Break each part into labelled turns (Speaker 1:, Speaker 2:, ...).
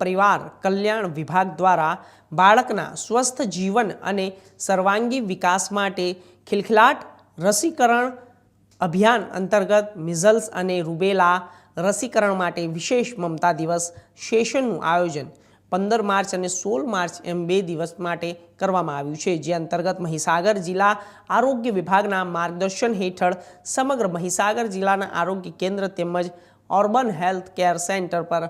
Speaker 1: પરિવાર, કલ્યાણ વિભાગ દ્વારા બાળકના સ્વસ્થ જીવન અને સર્વાંગી વિકાસ માટે ખિલખિલાટ રસીકરણ અભિયાન અંતર્ગત મિઝલ્સ અને રૂબેલા રસીકરણ માટે વિશેષ મમતા દિવસ સેશનનું આયોજન પંદર માર્ચ અને સોળ માર્ચ એમ બે દિવસ માટે કરવામાં આવ્યું છે, જે અંતર્ગત મહીસાગર જિલ્લા આરોગ્ય વિભાગના માર્ગદર્શન હેઠળ સમગ્ર મહીસાગર જિલ્લાના આરોગ્ય કેન્દ્ર તેમજ ઓર્બન હેલ્થ કેર સેન્ટર પર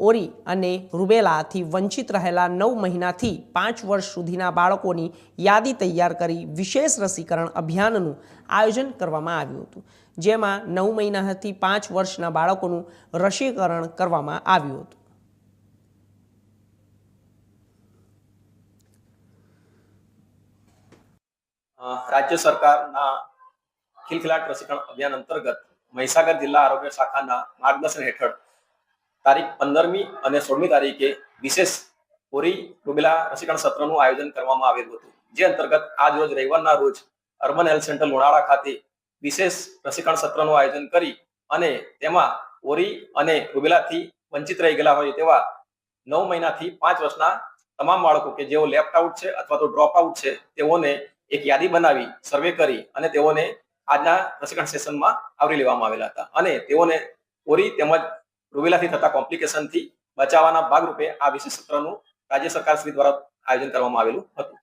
Speaker 1: ઓરી અને રૂબેલાથી વંચિત રહેલા નવ મહિનાથી પાંચ વર્ષ સુધીના બાળકોની યાદી તૈયાર કરી વિશેષ રસીકરણ અભિયાનનું આયોજન કરવામાં આવ્યું હતું. જેમાં નવ મહિનાથી પાંચ વર્ષના બાળકોનું રસીકરણ કરવામાં આવ્યું હતું.
Speaker 2: રાજ્ય સરકારના ખિલખિલાટ રસીકરણ અભિયાન અંતર્ગત મહીસાગર જિલ્લા આરોગ્ય શાખાના માર્ગદર્શન હેઠળ તારીખ પંદરમી અને સોળમી તારીખે વિશેષ ઓરી રૂબેલા રસીકરણ સત્રનું આયોજન કરવામાં આવેલું હતું. જે અંતર્ગત આજ રોજ રવિવારના રોજ અર્બન હેલ્થ સેન્ટર લોણાળા ખાતે વિશેષ રસીકરણ સત્રનું આયોજન કરી અને તેમાં ઓરી અને રૂબેલાથી વંચિત રહી ગયેલા હોય તેવા નવ મહિનાથી પાંચ વર્ષના તમામ બાળકો કે જેઓ લેફ્ટ આઉટ છે અથવા તો ડ્રોપ આઉટ છે, તેઓને એક યાદી બનાવી, સર્વે કરી અને તેઓને આજના રસીકરણ સેશનમાં આવરી લેવામાં આવેલા હતા. અને તેઓને ઓરી તેમજ રૂબેલાથી થતા કોમ્પ્લિકેશનથી બચાવવાના ભાગરૂપે આ વિશેષ સત્રનું રાજ્ય સરકાર શ્રી દ્વારા આયોજન કરવામાં આવેલું હતું.